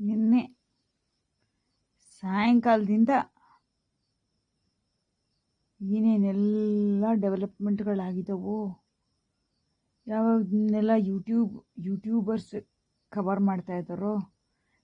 ನಿನ್ನೆ ಸಾಯಂಕಾಲದಿಂದ ಏನೇನೆಲ್ಲ ಡೆವಲಪ್ಮೆಂಟ್ಗಳಾಗಿದ್ದಾವೋ ಯಾವಾಗನ್ನೆಲ್ಲ ಯೂಟ್ಯೂಬ್, ಯೂಟ್ಯೂಬರ್ಸ್ ಕವರ್ ಮಾಡ್ತಾ ಇದ್ದಾರೋ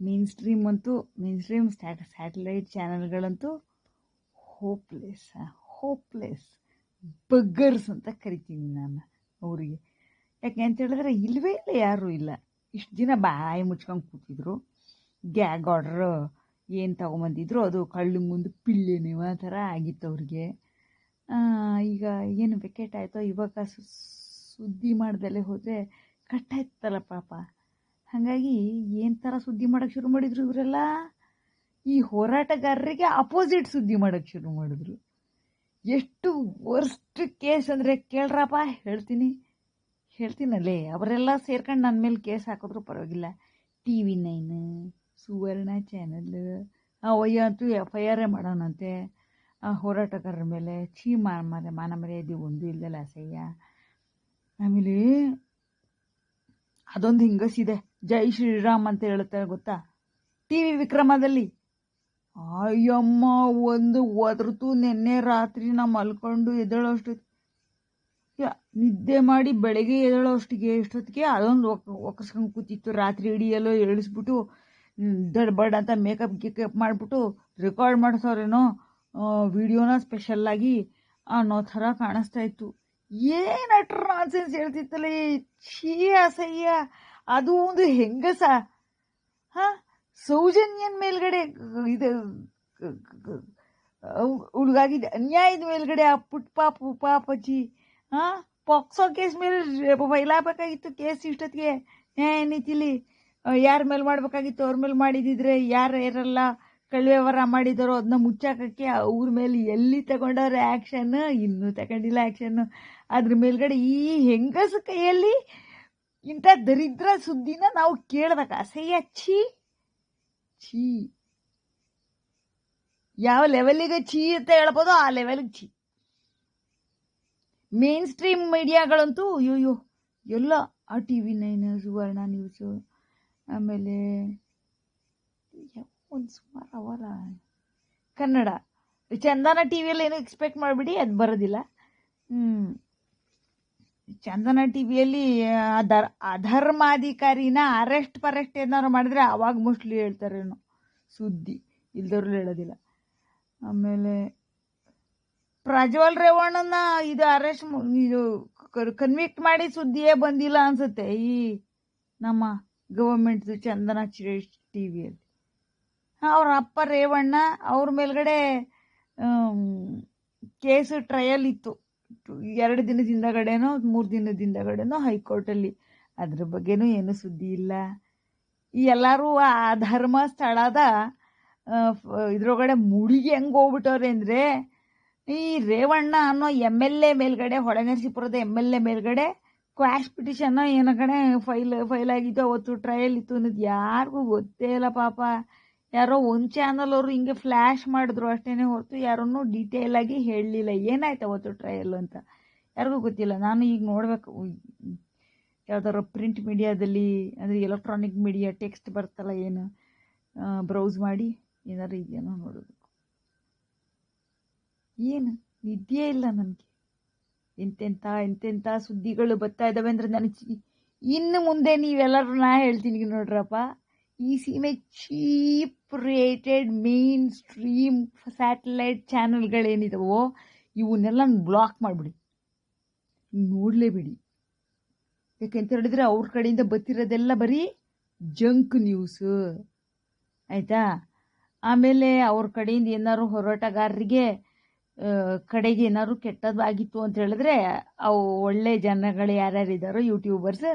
ಮೇನ್ ಸ್ಟ್ರೀಮ್ ಅಂತೂ ಮೇನ್ ಸ್ಟ್ರೀಮ್ ಸ್ಯಾಟಲೈಟ್ ಚಾನಲ್ಗಳಂತೂ ಹೋಪ್ಲೆಸ್ ಹೋಪ್ಲೆಸ್, ಬಗ್ಗರ್ಸ್ ಅಂತ ಕರಿತೀನಿ ನಾನು ಅವರಿಗೆ. ಯಾಕೆ ಅಂತ ಹೇಳಿದ್ರೆ ಇಲ್ಲವೇ ಇಲ್ಲ ಯಾರೂ ಇಲ್ಲ. ಇಷ್ಟು ದಿನ ಬಾಯಿ ಮುಚ್ಕೊಂಡು ಕೂತಿದ್ರು. ಗ್ಯಾಗ್ ಆರ್ಡ್ರ್ ಏನು ತೊಗೊಂಬಂದಿದ್ರು ಅದು ಕಳ್ಳು ಮುಂದೆ ಪಿಳ್ಳೆ ನೀವು ಆ ಥರ ಆಗಿತ್ತು ಅವ್ರಿಗೆ. ಈಗ ಏನು ವೆಕೆಟ್ ಆಯಿತೋ ಇವಾಗ ಸುದ್ದಿ ಮಾಡ್ದಲ್ಲೇ ಹೋದರೆ ಕಟ್ಟಾಯ್ತಲ್ಲ ಪಾಪ. ಹಾಗಾಗಿ ಏನು ಥರ ಸುದ್ದಿ ಮಾಡೋಕ್ಕೆ ಶುರು ಮಾಡಿದ್ರು ಇವರೆಲ್ಲ? ಈ ಹೋರಾಟಗಾರರಿಗೆ ಅಪೋಸಿಟ್ ಸುದ್ದಿ ಮಾಡೋಕ್ಕೆ ಶುರು ಮಾಡಿದ್ರು. ಎಷ್ಟು ವರ್ಸ್ಟ್ ಕೇಸ್ ಅಂದರೆ ಕೇಳ್ರಪ್ಪ, ಹೇಳ್ತೀನಿ. ಹೇಳ್ತೀನಲ್ಲೇ, ಅವರೆಲ್ಲ ಸೇರ್ಕೊಂಡು ನನ್ನ ಮೇಲೆ ಕೇಸ್ ಹಾಕಿದ್ರು ಪರವಾಗಿಲ್ಲ. T V nine Suvarna channel ಅವಯ್ಯ ಅಂತೂ ಎಫ್ ಐ ಆರೇ ಮಾಡೋಣಂತೆ. ಆ, ಹೋರಾಟಗಾರರ ಮೇಲೆ ಛೀ ಮಾ ಮರೆ ಮಾನ ಮರ್ಯಾದೆ ಒಂದು ಇಲ್ದಲ್ಲ ಅಸಯ್ಯ. ಆಮೇಲೆ ಅದೊಂದು ಹಿಂಗಸಿದೆ. ಜೈ ಶ್ರೀರಾಮ್ ಅಂತ ಹೇಳ್ತಾರೆ ಗೊತ್ತಾ? ಟಿ ವಿ ವಿಕ್ರಮದಲ್ಲಿ. ಅಯ್ಯಮ್ಮ, ಒಂದು ಒದರ್ತು ನಿನ್ನೆ ರಾತ್ರಿ ನಾ ಮಲ್ಕೊಂಡು ಎದ್ದೇಳೋಷ್ಟು ನಿದ್ದೆ ಮಾಡಿ ಬೆಳಗ್ಗೆ ಎದ್ದೇಳೋ ಅಷ್ಟಿಗೆ ಎಷ್ಟೊತ್ತಿಗೆ ಅದೊಂದು ಒಕ್ ಒಕ್ಕರ್ಸ್ಕೊಂಡು ಕೂತಿತ್ತು. ರಾತ್ರಿ ಇಡೀ ಎಲ್ಲೋ ಎಳಿಸ್ಬಿಟ್ಟು ದಡ್ಬಡ್ ಅಂತ ಮೇಕಪ್ ಗಿಕಪ್ ಮಾಡಿಬಿಟ್ಟು ರೆಕಾರ್ಡ್ ಮಾಡಿಸೋರೇನೋ ವಿಡಿಯೋನ ಸ್ಪೆಷಲ್ಲಾಗಿ ಅನ್ನೋ ಥರ ಕಾಣಿಸ್ತಾ ಇತ್ತು. ಏನು ಅಟ್ರ ನಾನ್ಸೆನ್ಸ್ ಛೀ, ಅಸಹ್ಯ. ಅದು ಒಂದು ಹೆಂಗಸ, ಹಾಂ, ಸೌಜನ್ಯನ ಮೇಲ್ಗಡೆ ಇದು ಹುಡುಗಾಗಿದೆ ಅನ್ಯಾಯದ ಮೇಲ್ಗಡೆ ಆ ಪುಟ್ ಪಾಪ, ಪಾಪಜಿ, ಹಾಂ, ಪಾಕ್ಸೋ ಕೇಸ್ ಮೇಲೆ ಬೈಲಾಬೇಕಾಗಿತ್ತು ಕೇಸ್ ಇಷ್ಟೊತ್ತಿಗೆ. ನ್ಯಾಯನೀತಿಲಿ ಯಾರ ಮೇಲೆ ಮಾಡಬೇಕಾಗಿತ್ತು ಅವ್ರ ಮೇಲೆ ಮಾಡಿದಿದ್ರೆ ಯಾರು ಯಾರೆಲ್ಲ ಕಳ್ವ್ಯವಹಾರ ಮಾಡಿದಾರೋ ಅದನ್ನ ಮುಚ್ಚಾಕಕ್ಕೆ ಅವ್ರ ಮೇಲೆ ಎಲ್ಲಿ ತಗೊಂಡವ್ರೆ ಆ್ಯಕ್ಷನ್ ಇನ್ನೂ ತಗೊಂಡಿಲ್ಲ ಆ್ಯಕ್ಷನ್ನು ಅದ್ರ ಮೇಲ್ಗಡೆ ಈ ಹೆಂಗಸ ಕೈಯಲ್ಲಿ ಇಂಥ ದರಿದ್ರ ಸುದ್ದಿನ ನಾವು ಕೇಳ್ಬೇಕು. ಅಸಹ್ಯ. ಛೀ. ಛೀ. ಯಾವ ಲೆವೆಲಿಗೆ ಛೀ ಅಂತ ಹೇಳ್ಬೋದು ಆ ಲೆವೆಲ್ಗೆ ಛೀ. ಮೇನ್ ಸ್ಟ್ರೀಮ್ ಮೀಡಿಯಾಗಳಂತೂ ಅಯ್ಯೋ ಎಲ್ಲ ಆ T V nine, Suvarna news ಆಮೇಲೆ ಒಂದು ಸುಮಾರು ಅವರ. ಕನ್ನಡ. ಚಂದನ ಟಿ ವಿಯಲ್ಲಿ ಏನು ಎಕ್ಸ್ಪೆಕ್ಟ್ ಮಾಡಿಬಿಡಿ, ಅದು ಬರೋದಿಲ್ಲ. ಚಂದನ ಟಿ ವಿಯಲ್ಲಿ ಅದರ್, ಅಧರ್ಮಾಧಿಕಾರಿನ ಅರೆಸ್ಟ್ ಪರೆಸ್ಟ್ ಏನಾದ್ರು ಮಾಡಿದ್ರೆ ಅವಾಗ ಮೋಸ್ಟ್ಲಿ ಹೇಳ್ತಾರೇನು ಸುದ್ದಿ. ಇಲ್ದವ್ರು ಹೇಳೋದಿಲ್ಲ. ಆಮೇಲೆ ಪ್ರಜ್ವಲ್ ರೇವಣ್ಣನ ಇದು ಅರೆಸ್ಟ್ ಇದು ಕನ್ವಿಕ್ಟ್ ಮಾಡಿ ಸುದ್ದಿಯೇ ಬಂದಿಲ್ಲ ಅನ್ಸುತ್ತೆ. ಈ ನಮ್ಮ ಗವರ್ಮೆಂಟ್ದು ಚಂದನ ಟಿ ವಿಯಲ್ಲಿ ಅವ್ರ ಅಪ್ಪ ರೇವಣ್ಣ ಅವ್ರ ಮೇಲ್ಗಡೆ ಕೇಸ್ ಟ್ರಯಲ್ ಇತ್ತು. ಎರಡು ದಿನದಿಂದಗಡೆನೋ, ಮೂರು ಹೈಕೋರ್ಟ್ ಹೈಕೋರ್ಟಲ್ಲಿ. ಅದ್ರ ಬಗ್ಗೆನೂ ಏನು ಸುದ್ದಿ ಇಲ್ಲ. ಎಲ್ಲರೂ ಆ ಧರ್ಮಸ್ಥಳದ ಇದ್ರೊಳಗಡೆ ಮುಳುಗಿ ಹೆಂಗೆ ಹೋಗ್ಬಿಟ್ಟವ್ರೆ ಅಂದರೆ, ಈ ರೇವಣ್ಣ ಅನ್ನೋ ಎಂ ಎಲ್ ಎ ಮೇಲ್ಗಡೆ, ಹೊಳೆನರಸೀಪುರದ ಎಂ ಎಲ್ ಎ ಮೇಲ್ಗಡೆ ಕ್ವಾಶ್ ಪಿಟಿಷನ್ ಏನೋ ಕಡೆ ಫೈಲ್ ಫೈಲ್ ಆಗಿತ್ತು ಅವತ್ತು ಟ್ರಯಲ್ ಇತ್ತು ಅನ್ನೋದು ಯಾರಿಗೂ ಗೊತ್ತೇ ಇಲ್ಲ ಪಾಪ. ಯಾರೋ ಒಂದು ಚಾನಲ್ ಅವರು ಹಿಂಗೆ ಫ್ಲ್ಯಾಶ್ ಮಾಡಿದ್ರು ಅಷ್ಟೇ ಹೊರತು ಯಾರನ್ನೂ ಡೀಟೇಲ್ ಆಗಿ ಹೇಳಲಿಲ್ಲ. ಏನಾಯ್ತು ಅವತ್ತು ಟ್ರಯಲ್ ಅಂತ? ಯಾರಿಗೂ ಗೊತ್ತಿಲ್ಲ. ನಾನು ಈಗ ನೋಡಬೇಕು. ಯಾವ್ದಾದ್ರು ಪ್ರಿಂಟ್ ಮೀಡಿಯಾದಲ್ಲಿ ಅಂದರೆ ಎಲೆಕ್ಟ್ರಾನಿಕ್ ಮೀಡಿಯಾ ಟೆಕ್ಸ್ಟ್ ಬರ್ತಲ್ಲ ಏನು ಬ್ರೌಸ್ ಮಾಡಿ ಏನಾದ್ರು ಇದೆಯೋ ನೋಡೋದು ಏನು? ನಿದ್ದೆ ಇಲ್ಲ ನನಗೆ. ಎಂತೆಂಥ ಎಂತೆಂಥ ಸುದ್ದಿಗಳು ಬರ್ತಾ ಇದ್ದಾವೆ ಅಂದರೆ ನನಗೆ ಇನ್ನು ಮುಂದೆ ನೀವೆಲ್ಲರೂ ನಾ ಹೇಳ್ತೀನಿ ನೋಡ್ರಪ್ಪ. ಈ ಸೀಮೆ cheap rated main stream satellite ಚಾನಲ್ಗಳೇನಿದಾವೋ, ಇವನ್ನೆಲ್ಲ ಬ್ಲಾಕ್ ಮಾಡಿಬಿಡಿ. ನೋಡಲೇಬೇಡಿ ಯಾಕೆಂತ ಹೇಳಿದ್ರೆ ಅವ್ರ ಕಡೆಯಿಂದ ಬರ್ತಿರೋದೆಲ್ಲ ಬರೀ ಜಂಕ್ ನ್ಯೂಸ್. ಆಯಿತಾ? ಆಮೇಲೆ ಅವ್ರ ಕಡೆಯಿಂದ ಏನಾದ್ರು ಹೋರಾಟಗಾರರಿಗೆ ಕಡೆಗೆ ಏನಾದ್ರು ಕೆಟ್ಟದ್ದಾಗಿತ್ತು ಅಂತ ಹೇಳಿದ್ರೆ ಅವು ಒಳ್ಳೆ ಜನಗಳು ಯಾರ್ಯಾರಿದ್ದಾರೋ ಯೂಟ್ಯೂಬರ್ಸ್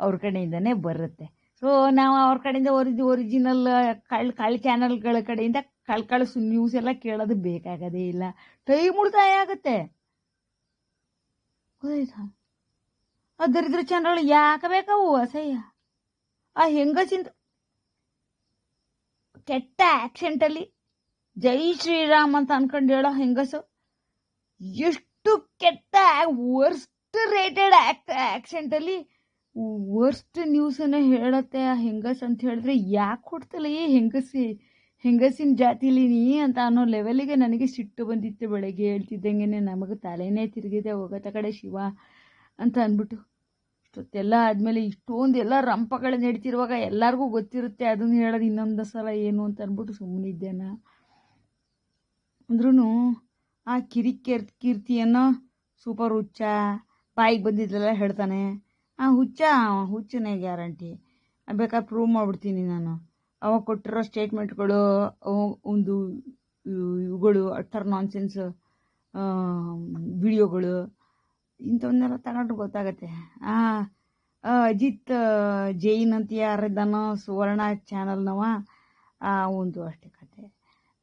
ಅವ್ರ ಕಡೆಯಿಂದನೇ ಬರುತ್ತೆ. ಸೊ ನಾವು ಅವ್ರ ಕಡೆಯಿಂದ ಒರಿಜಿ ಒರಿಜಿನಲ್ ಕಳ್ ಕಳ್ ಚಾನಲ್ಗಳ ಕಡೆಯಿಂದ ಕಳ್ ಕಳ್ಸು ನ್ಯೂಸ್ ಎಲ್ಲ ಕೇಳೋದು ಬೇಕಾಗದೇ ಇಲ್ಲ. ಟೈಮ್ ಉಳಿತಾಯ ಆಗುತ್ತೆ. ಆ ದರಿದ್ರ ಚಾನಲ್ ಯಾಕೆ ಬೇಕಾವು ಅಸಹ್ಯ? ಆ ಹೆಂಗಸಿಂದ ಕೆಟ್ಟ ಆಕ್ಸೆಂಟಲ್ಲಿ ಜೈ ಶ್ರೀರಾಮ್ ಅಂತ ಅನ್ಕೊಂಡು ಹೇಳೋ ಹೆಂಗಸು? ಎಷ್ಟು ಕೆಟ್ಟ ವರ್ಸ್ಟ್ ರೇಟೆಡ್ ಆಕ್ಸೆಂಟಲ್ಲಿ ವರ್ಸ್ಟ್ ನ್ಯೂಸನ್ನ ಹೇಳತ್ತೆ ಆ ಹೆಂಗಸ್ ಅಂತ ಹೇಳಿದ್ರೆ ಯಾಕೆ ಕೊಡ್ತಲ್ಲ ಏ ಹೆಂಗಸಿ, ಹೆಂಗಸಿನ ಜಾತಿಲಿ ನೀ ಅಂತ ಅನ್ನೋ ಲೆವೆಲಿಗೆ ನನಗೆ ಸಿಟ್ಟು ಬಂದಿತ್ತು ಬೆಳಗ್ಗೆ ಹೇಳ್ತಿದ್ದಂಗೆ ನಮಗೆ ತಲೆನೇ ತಿರುಗಿದೆ ಹೋಗತ್ತ ಕಡೆ ಶಿವ ಅಂತ ಅಂದ್ಬಿಟ್ಟು ಇಷ್ಟೊತ್ತೆಲ್ಲ ಆದಮೇಲೆ ಇಷ್ಟೊಂದು ಎಲ್ಲ ರಂಪಗಳು ನಡೀತಿರುವಾಗ ಎಲ್ಲರಿಗೂ ಗೊತ್ತಿರುತ್ತೆ ಅದನ್ನು ಹೇಳೋದು ಇನ್ನೊಂದು ಸಲ ಏನು ಅಂತ ಅಂದ್ಬಿಟ್ಟು ಸುಮ್ಮನಿದ್ದೇನ ಅಂದ್ರೂ ಆ ಕಿರಿ ಕೀರ್ತಿಯನ್ನು ಸೂಪರ್ ಹುಚ್ಚ ಬಾಯಿಗೆ ಬಂದಿದ್ದೆಲ್ಲ ಹೇಳ್ತಾನೆ. ಆ ಹುಚ್ಚ ಹುಚ್ಚನೇ ಗ್ಯಾರಂಟಿ. ಬೇಕಾದ್ರೆ ಪ್ರೂವ್ ಮಾಡಿಬಿಡ್ತೀನಿ ನಾನು. ಅವ ಕೊಟ್ಟಿರೋ ಸ್ಟೇಟ್ಮೆಂಟ್ಗಳು ಒಂದು ಇವುಗಳು ಅಟ್ಟರ್ ನಾನ್ಸೆನ್ಸ್ ವಿಡಿಯೋಗಳು ಇಂಥವನ್ನೆಲ್ಲ ತಗೊಂಡ್ರೆ ಗೊತ್ತಾಗತ್ತೆ. ಆ ಅಜಿತ್ ಜೈನ್ ಅಂತ ಯಾರಿದ್ದಾನೋ ಸುವರ್ಣ ಚಾನಲ್ನವ ಆ, ಒಂದು ಅಷ್ಟೇ ಕತೆ.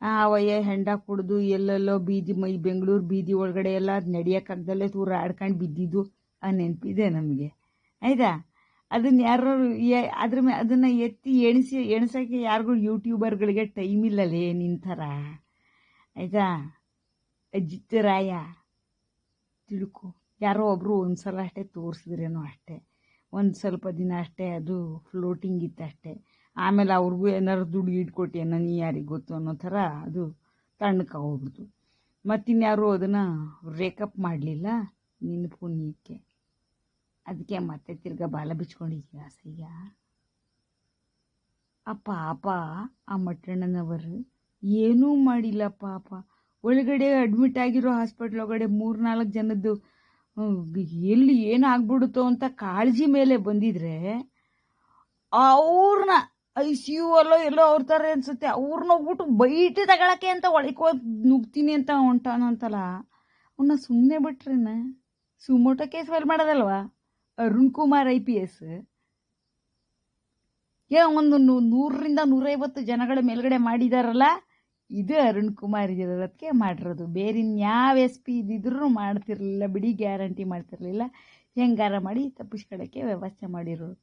ಅವಯ್ಯ ಹೆಂಡ ಕುಡ್ದು ಎಲ್ಲೆಲ್ಲೋ ಬೀದಿ ಮೈ ಬೆಂಗಳೂರು ಬೀದಿ ಒಳಗಡೆ ಎಲ್ಲ ಅದು ನಡೆಯೋಕ್ಕಾಗ್ದಲ್ಲೇ ತೂರ ಆಡ್ಕೊಂಡು ಬಿದ್ದಿದ್ದು ಆ ನೆನಪಿದೆ ನಮಗೆ. ಆಯ್ತಾ? ಅದನ್ನ ಯಾರು ಅದ್ರ ಮೇ ಅದನ್ನು ಎತ್ತಿ ಎಣಿಸಿ ಎಣಿಸೋಕ್ಕೆ ಯಾರಿಗೂ ಯೂಟ್ಯೂಬರ್ಗಳಿಗೆ ಟೈಮ್ ಇಲ್ಲಲೇ ನಿಂತರ ಆಯಿತಾ? ಅಜಿತ್ತರಾಯ ತಿಳ್ಕೊ. ಯಾರೋ ಒಬ್ಬರು ಒಂದ್ಸಲ ಅಷ್ಟೇ ತೋರಿಸಿದ್ರೇನೋ ಅಷ್ಟೇ. ಒಂದು ಸ್ವಲ್ಪ ದಿನ ಅಷ್ಟೇ ಅದು ಫ್ಲೋಟಿಂಗ್ ಇತ್ತು ಅಷ್ಟೇ ಆಮೇಲೆ ಅವ್ರಿಗೂ ಏನಾರು ದುಡ್ಡು ಇಟ್ಕೊಟ್ಟು ಏನೋ ನೀ ಯಾರಿಗೆ ಗೊತ್ತು? ಅನ್ನೋ ಥರ ಅದು ತಣ್ಣಕ್ಕೆ ಹೋಗ್ಬಿಡ್ತು. ಮತ್ತಿನ್ಯಾರು ಅದನ್ನು ರೇಕಪ್ ಮಾಡಲಿಲ್ಲ. ನಿನ್ನ ಪುಣ್ಯಕ್ಕೆ. ಅದಕ್ಕೆ ಮತ್ತೆ ತಿರ್ಗಾ ಬಾಲ ಬಿಚ್ಕೊಂಡಿದ್ದೀಯ ಸಯ್ಯ ಆ ಪಾಪ, ಆ ಮಟ್ಟಣ್ಣನವರು ಏನೂ ಮಾಡಿಲ್ಲ ಪಾಪ. ಒಳಗಡೆ ಅಡ್ಮಿಟ್ ಆಗಿರೋ ಹಾಸ್ಪಿಟ್ಲ್ ಒಳಗಡೆ ಮೂರು ನಾಲ್ಕು ಜನದ್ದು ಎಲ್ಲಿ ಏನಾಗ್ಬಿಡುತ್ತೋ ಅಂತ ಕಾಳಜಿ ಮೇಲೆ ಬಂದಿದ್ರೆ ಅವ್ರನ್ನ ಐ ಸಿ ಯು ಅಲ್ಲೋ ಎಲ್ಲೋ ಅವ್ರ ಥರ ಅನ್ಸುತ್ತೆ. ಅವ್ರನ್ನ ಹೋಗ್ಬಿಟ್ಟು ಬೈಟಿ ತಗೊಳಕ್ಕೆ ಅಂತ ಒಳಕೋ ನುಗ್ತೀನಿ ಅಂತ ಹೊಂಟಾನಂತಲ್ಲ ಅವನ್ನ ಸುಮ್ಮನೆ ಬಿಟ್ರೇನ suo motu case file ಮಾಡೋದಲ್ವಾ? Arun Kumar I P S. ಏ, ಒಂದು ನೂರರಿಂದ ನೂರೈವತ್ತು ಜನಗಳ ಮೇಲ್ಗಡೆ ಮಾಡಿದಾರಲ್ಲ? ಇದು ಅರುಣ್ ಕುಮಾರ್ ಇರೋದಕ್ಕೆ ಮಾಡಿರೋದು. ಬೇರೆ ಇನ್ಯಾವ ಎಸ್ ಪಿ ಇದ್ದಿದ್ರು ಮಾಡ್ತಿರ್ಲಿಲ್ಲ, ಬಿಡಿ ಗ್ಯಾರಂಟಿ ಮಾಡ್ತಿರ್ಲಿಲ್ಲ. ಹೆಂಗಾರ ಮಾಡಿ ತಪ್ಪಿಸ್ಕೊಳ್ಳೋಕ್ಕೆ ವ್ಯವಸ್ಥೆ ಮಾಡಿರೋರು.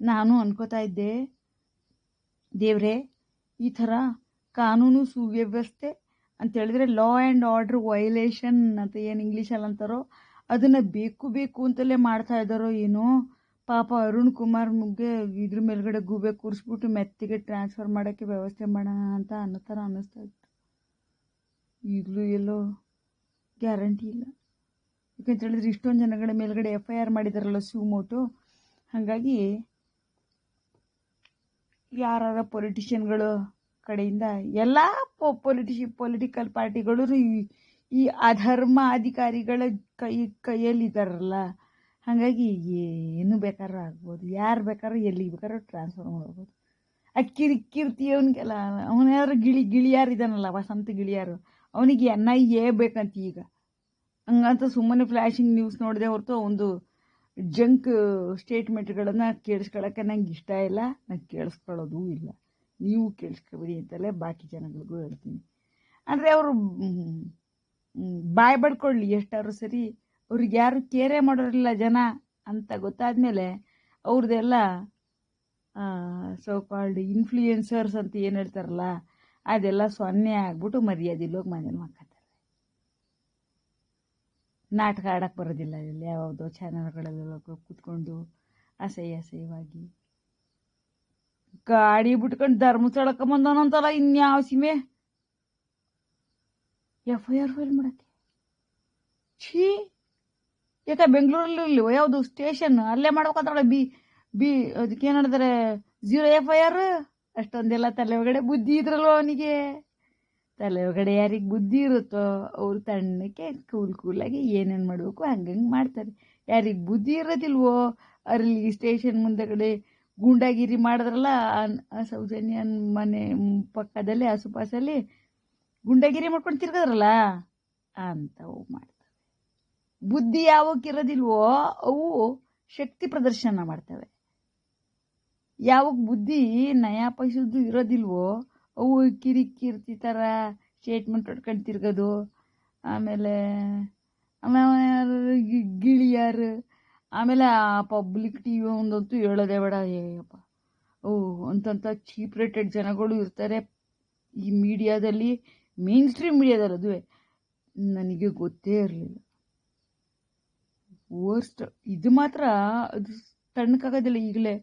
ನಾನು ಅನ್ಕೋತಾ ಇದ್ದೆ. ದೇವ್ರೆ, ಈ ಥರ ಕಾನೂನು ಸುವ್ಯವಸ್ಥೆ ಅಂತ ಹೇಳಿದ್ರೆ ಲಾ ಆ್ಯಂಡ್ ಆರ್ಡ್ರ್ ವೈಲೇಷನ್ ಅಂತ ಏನು ಇಂಗ್ಲೀಷಲ್ಲಿ ಅಂತಾರೋ, ಅದನ್ನು ಬೇಕು ಬೇಕು ಅಂತಲೇ ಮಾಡ್ತಾ ಇದ್ದಾರೋ ಏನೋ, ಪಾಪ ಅರುಣ್ ಕುಮಾರ್ ಮುಗ್ಗೆ ಇದ್ರ ಮೇಲ್ಗಡೆ ಗೂಬೆ ಕೂರಿಸ್ಬಿಟ್ಟು ಮೆತ್ತಿಗೆ ಟ್ರಾನ್ಸ್ಫರ್ ಮಾಡೋಕ್ಕೆ ವ್ಯವಸ್ಥೆ ಮಾಡೋಣ ಅಂತ ಅನ್ನೋ ಥರ ಅನ್ನಿಸ್ತಾ ಇತ್ತು. ಈಗಲೂ ಎಲ್ಲೋ ಗ್ಯಾರಂಟಿ ಇಲ್ಲ. ಯಾಕಂತ ಹೇಳಿದ್ರೆ ಇಷ್ಟೊಂದು ಜನಗಳ ಮೇಲ್ಗಡೆ ಎಫ್ ಐ ಆರ್ ಮಾಡಿದಾರಲ್ಲ ಸುಮೋಟು, ಹಾಗಾಗಿ ಯಾರ ಪೊಲಿಟಿಷಿಯನ್ಗಳು ಕಡೆಯಿಂದ ಎಲ್ಲ ಪೊಲಿಟಿಷಿ ಪೊಲಿಟಿಕಲ್ ಪಾರ್ಟಿಗಳು ಈ ಅಧರ್ಮ ಅಧಿಕಾರಿಗಳ ಕೈ, ಕೈಯಲ್ಲಿದ್ದಾರಲ್ಲ. ಹಾಗಾಗಿ ಏನು ಬೇಕಾದ್ರೂ ಆಗ್ಬೋದು. ಯಾರು ಬೇಕಾದ್ರೂ ಎಲ್ಲಿಗೆ ಬೇಕಾದ್ರೂ ಟ್ರಾನ್ಸ್ಫರ್ ಮಾಡ್ಬೋದು. ಆ ಕಿರಿ ಕೀರ್ತಿ ಅವನಿಗೆಲ್ಲ ಅವನ್ಯಾರು ಗಿಳಿ, ಗಿಳಿಯಾರು ಇದ್ದಾನಲ್ಲ ವಸಂತ ಗಿಳಿಯಾರು, ಅವನಿಗೆ ಎನ್ ಐ ಎ ಬೇಕಂತ ಈಗ. ಹಂಗಂತ ಸುಮ್ಮನೆ ಫ್ಲ್ಯಾಶಿಂಗ್ ನ್ಯೂಸ್ ನೋಡಿದೆ ಹೊರತು ಒಂದು ಜಂಕ್ ಸ್ಟೇಟ್ಮೆಂಟ್ಗಳನ್ನು ಕೇಳಿಸ್ಕೊಳ್ಳೋಕ್ಕೆ ನಂಗೆ ಇಷ್ಟ ಇಲ್ಲ. ನಂಗೆ ಕೇಳಿಸ್ಕೊಳ್ಳೋದೂ ಇಲ್ಲ. ನೀವು ಕೇಳಿಸ್ಕೊಬಿಡಿ ಅಂತಲೇ ಬಾಕಿ ಜನಗಳಿಗೂ ಹೇಳ್ತೀನಿ. ಅಂದರೆ ಅವರು ಬಾಯ್ ಬಡ್ಕೊಳ್ಳಿ ಎಷ್ಟಾದ್ರೂ ಸರಿ. ಅವ್ರಿಗೆ ಯಾರು ಕೇರೆ ಮಾಡೋರಿಲ್ಲ ಜನ ಅಂತ ಗೊತ್ತಾದಮೇಲೆ ಅವ್ರದ್ದೆಲ್ಲ ಸೋ ಕಾಲ್ಡ್ ಇನ್ಫ್ಲೂಯೆನ್ಸರ್ಸ್ ಅಂತ ಏನು ಹೇಳ್ತಾರಲ್ಲ, ಅದೆಲ್ಲ ಸೊನ್ನೆ ಆಗ್ಬಿಟ್ಟು ಮರ್ಯಾದಿಲ್ಲೋಗಿ ಮನೇಲಿ ಮಾಡ್ಕೊತಾರೆ ನಾಟಕ ಆಡೋಕ್ಕೆ ಬರೋದಿಲ್ಲ ಇಲ್ಲಿ ಯಾವುದೋ ಚಾನಲ್ಗಳಲ್ಲೆಲ್ಲ ಕೂತ್ಕೊಂಡು ಅಸಹ್ಯ ಅಸಹ್ಯವಾಗಿ. ಗಾಡಿ ಬಿಟ್ಕೊಂಡು ಧರ್ಮಸ್ಥಳಕ್ಕೆ ಬಂದವನಂತಲ್ಲ ಇನ್ಯಾವ ಸೀಮೆ? ಎಫ್ ಐ ಆರ್ ಫೈಲ್ ಮಾಡಕ್ಕೆ. ಛೀ! ಯಾಕೆ ಬೆಂಗಳೂರಲ್ಲಿ ಇಲ್ವೋ? ಯಾವುದು ಸ್ಟೇಷನ್ ಅಲ್ಲೇ ಮಾಡ್ಬೇಕಂತಾಳೆ ಬಿ ಬಿ, ಅದಕ್ಕೆ ಏನು ಜೀರೋ ಎಫ್ ಐ ಆರ್ ಅಷ್ಟೊಂದೆಲ್ಲ ತಲೆ ಒಳಗಡೆ ಬುದ್ಧಿ ಇದ್ರಲ್ವ ಅವನಿಗೆ. ತಲೆ ಒಳಗಡೆ ಯಾರಿಗೆ ಬುದ್ಧಿ ಇರುತ್ತೋ ಅವ್ರು ತಣ್ಣಕ್ಕೆ ಕೂಲ್ ಕೂಲಾಗಿ ಏನೇನು ಮಾಡಬೇಕು ಹಂಗಂಗೆ ಮಾಡ್ತಾರೆ. ಯಾರಿಗೆ ಬುದ್ಧಿ ಇರೋದಿಲ್ವೋ ಅಲ್ಲಿ ಸ್ಟೇಷನ್ ಮುಂದೆಗಡೆ ಗೂಂಡಾಗಿರಿ ಮಾಡಿದ್ರಲ್ಲ ಸೌಜನ್ಯನ ಮನೆ ಪಕ್ಕದಲ್ಲಿ ಆಸುಪಾಸಲ್ಲಿ ಗುಂಡಾಗಿರಿ ಮಾಡ್ಕೊಂಡು ತಿರ್ಗದ್ರಲ್ಲ ಅಂಥವು ಮಾಡ್ತವೆ. ಬುದ್ಧಿ ಯಾವಕ್ಕಿರೋದಿಲ್ವೋ ಅವು ಶಕ್ತಿ ಪ್ರದರ್ಶನ ಮಾಡ್ತವೆ. ಯಾವಾಗ ಬುದ್ಧಿ ನಯಾ ಪೈಸದ್ದು ಇರೋದಿಲ್ವೋ ಅವು ಕಿರಿ ಕೀರ್ತಿ ಥರ ಸ್ಟೇಟ್ಮೆಂಟ್ ಹೊಡ್ಕೊಂಡು ತಿರ್ಗೋದು. ಆಮೇಲೆ ಆಮೇಲೆ ಗಿಳಿಯಾರು. ಆಮೇಲೆ ಆ ಪಬ್ಲಿಕ್ ಟಿ ವಿ ಒಂದಂತೂ ಹೇಳೋದೇ ಬೇಡ. ಏಯಪ್ಪ. ಓ ಅಂತಂಥ ಚೀಪ್ ರೇಟೆಡ್ ಜನಗಳು ಇರ್ತಾರೆ ಈ ಮೀಡಿಯಾದಲ್ಲಿ ಮೇನ್ ಸ್ಟ್ರೀಮ್ ಮೀಡಿಯಾದಲ್ಲಿ ಅದುವೆ. ನನಗೆ ಗೊತ್ತೇ ಇರಲಿಲ್ಲ. ವರ್ಸ್ಟ್ ಇದು ಮಾತ್ರ, ಅದು ತಣ್ಣಕ್ಕಾಗೋದಿಲ್ಲ ಈಗಲೇ.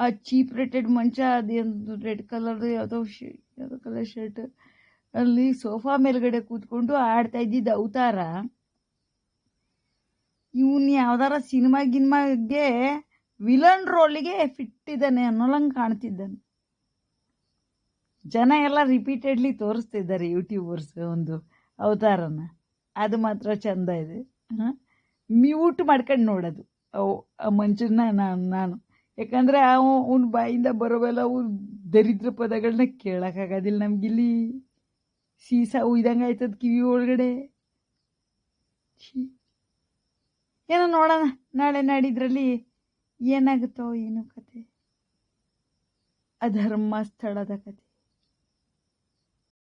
ಆ ಚೀಪ್ ರೇಟೆಡ್ ಮಂಚ ಅದೇನು ರೆಡ್ ಕಲರ್ ಯಾವುದೋ ಯಾವುದೋ ಕಲರ್ ಶರ್ಟ್ ಅಲ್ಲಿ ಸೋಫಾ ಮೇಲ್ಗಡೆ ಕೂತ್ಕೊಂಡು ಆಡ್ತಾ ಇದ್ದಿದ್ದ ಅವತಾರ. ಇವನ್ ಯಾವ್ದಾರ ಸಿನಿಮಾ ಗಿನ್ಮಾಗೆ ವಿಲನ್ ರೋಲಿಗೆ ಫಿಟ್ ಇದ್ದಾನೆ ಅನ್ನೋಲಂಗೆ ಕಾಣ್ತಿದ್ದಾನೆ. ಜನ ಎಲ್ಲ ರಿಪೀಟೆಡ್ಲಿ ತೋರಿಸ್ತಿದ್ದಾರೆ ಯೂಟ್ಯೂಬರ್ಸ್ ಒಂದು ಅವತಾರನ. ಅದು ಮಾತ್ರ ಚಂದ ಇದೆ. ಮ್ಯೂಟ್ ಮಾಡ್ಕೊಂಡು ನೋಡೋದು ಅವು, ಆ ಮಂಚನ್ನ ನಾನು ನಾನು. ಯಾಕಂದರೆ ಅವನ ಬಾಯಿಂದ ಬರೋವೆಲ್ಲ ಅವು ದರಿದ್ರ ಪದಗಳನ್ನ ಕೇಳೋಕ್ಕಾಗೋದಿಲ್ಲ ನಮಗಿಲ್ಲಿ. ಸೀಸ ಉಯ್ದಂಗೆ ಆಯ್ತದ ಕಿವಿ ಒಳಗಡೆ. ಏನೋ ನೋಡೋಣ. ನಾಳೆ ನಾಡಿದ್ರಲ್ಲಿ ಏನಾಗುತ್ತೋ ಏನೋ ಕತೆ. ಅಧರ್ಮ ಸ್ಥಳದ ಕತೆ.